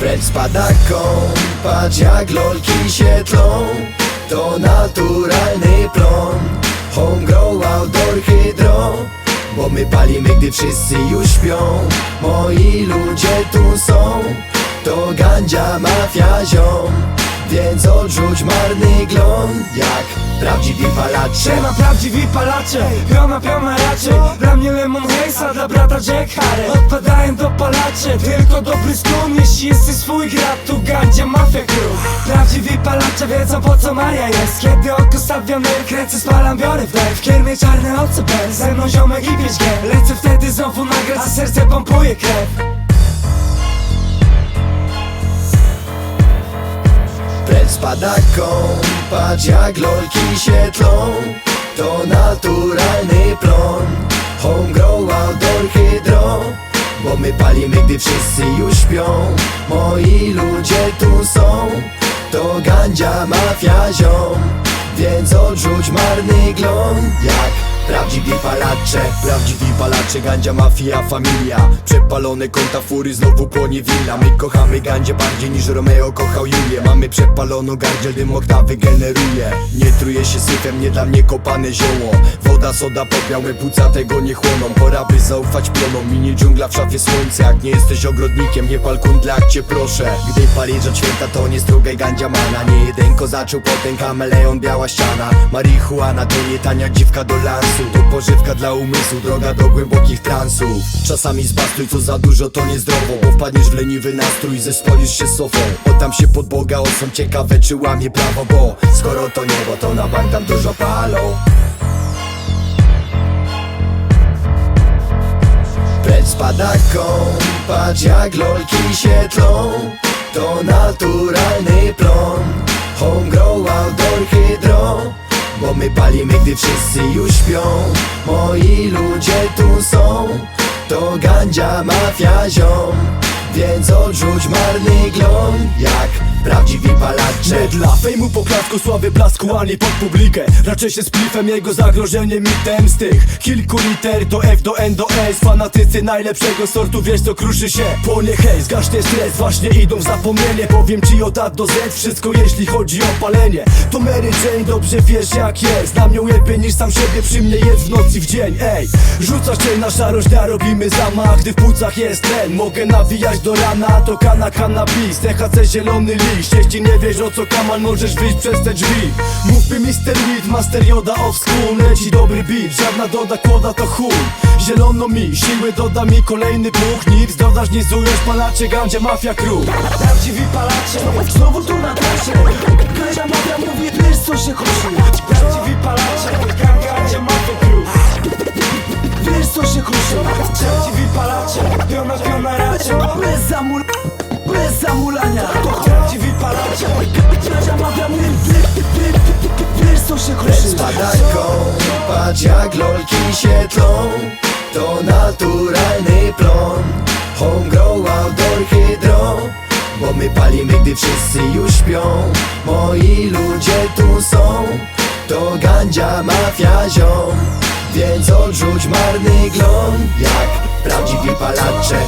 Precz spadaką, patrz jak lolki się tlą. To naturalny plon. Home grow, outdoor hydro. Bo my palimy, gdy wszyscy już śpią. Moi ludzie tu są. To gandzia mafia ziom Więc odrzuć marny glon. Jak prawdziwi palacze. Siema prawdziwi palacze, piona piona raczej. Dla mnie Lemon Haze, a dla brata Jack Harry Odpadają do palacze, tylko dobry skłon Jeśli jesteś swój grat, tu gandzia mafia crew. Prawdziwi palacze wiedzą po co Maria jest. Kiedy oko stawiam kręcę, spalam, biorę wdech W kiermie czarne oce ze mną ziomek i pięć g. Lecę wtedy znowu nagrać, a serce pompuje krew Precz spadaką, patrz jak lolki się tlą To naturalny plon. Home grow, outdoor hydro. Bo my palimy, gdy wszyscy już śpią. Moi ludzie tu są. To gandzia mafia ziom. Więc odrzuć marny glon Jak prawdziwi palacze Prawdziwi palacze, gandzia mafia, familia. Przepalone konta fury, znowu płonie willa. My kochamy gandzie bardziej niż Romeo kochał Julię. Mamy przepaloną gardziel, dym oktawy generuje. Nie truje się syfem, nie dla mnie kopane zioło. Woda, soda, popiał, płuca tego nie chłoną. Pora by zaufać pionom, minie dżungla w szafie słońce Jak nie jesteś ogrodnikiem, nie pal kundla, jak cię proszę. Gdy od święta, to nie strugaj gandzia mana. Nie jeden zaczął, potem kameleon, biała ściana. Marihuana to nie tania dziwka do lansu To pożywka dla umysłu, droga do głębokich transów. Czasami zbastuj, co za dużo to niezdrowo. Bo wpadniesz w leniwy nastrój, zespolisz się sofą. Oddam się pod Boga, osom ciekawe czy łamie prawo Bo skoro to niebo, to na bank tam dużo palą. Precz spadaką, patrz jak lolki się tlą To naturalny plon. Home grow, outdoor hydro Bo my palimy, gdy wszyscy już śpią. Moi ludzie tu są. To gandzia mafia ziom. Więc odrzuć marny glon Jak prawdziwi palacze. Dla fejmu poklasku, sławy blasku, a nie pod publikę. Raczej się z plifem, jego zagrożenie mitem Z tych kilku liter do F do N do S. Fanatycy najlepszego sortu, wiesz co kruszy się. Płonie hej, zgaśnie stres, właśnie idą w zapomnienie. Powiem ci od A do Z, wszystko jeśli chodzi o palenie. To Mary Jane, dobrze wiesz jak jest. Znam ją lepiej niż sam siebie, przy mnie jest w nocy w dzień. Ej, rzucasz cień na szarość, ja robimy zamach Gdy w płucach jest tlen, mogę nawijać do rana To kana cannabis, THC zielony liść Jeśli nie wiesz o co kaman, możesz wyjść przez te drzwi. Mów mi Mr. Weed, Master Yoda of School Leci dobry beat, żadna doda kłoda to chuj. Zielono mi, siły doda mi kolejny puch. Nic dodasz, nie zujesz, palacze, gandzia, mafia, crew Prawdziwi palacze, znowu tu na trasie. Gryzia mafia mówi, wiesz co się kruszy Prawdziwi palacze, gangandzia mafia crew Wiesz co się kruszy Prawdziwi palacze, piona piona raczej Bez zamul... się kruszy patrz jak lolki się tlą To naturalny plon. Home grow, outdoor hydro Bo my palimy, gdy wszyscy już śpią. Moi ludzie tu są. To gandzia mafia ziom. Więc odrzuć marny glon Jak prawdziwi palacze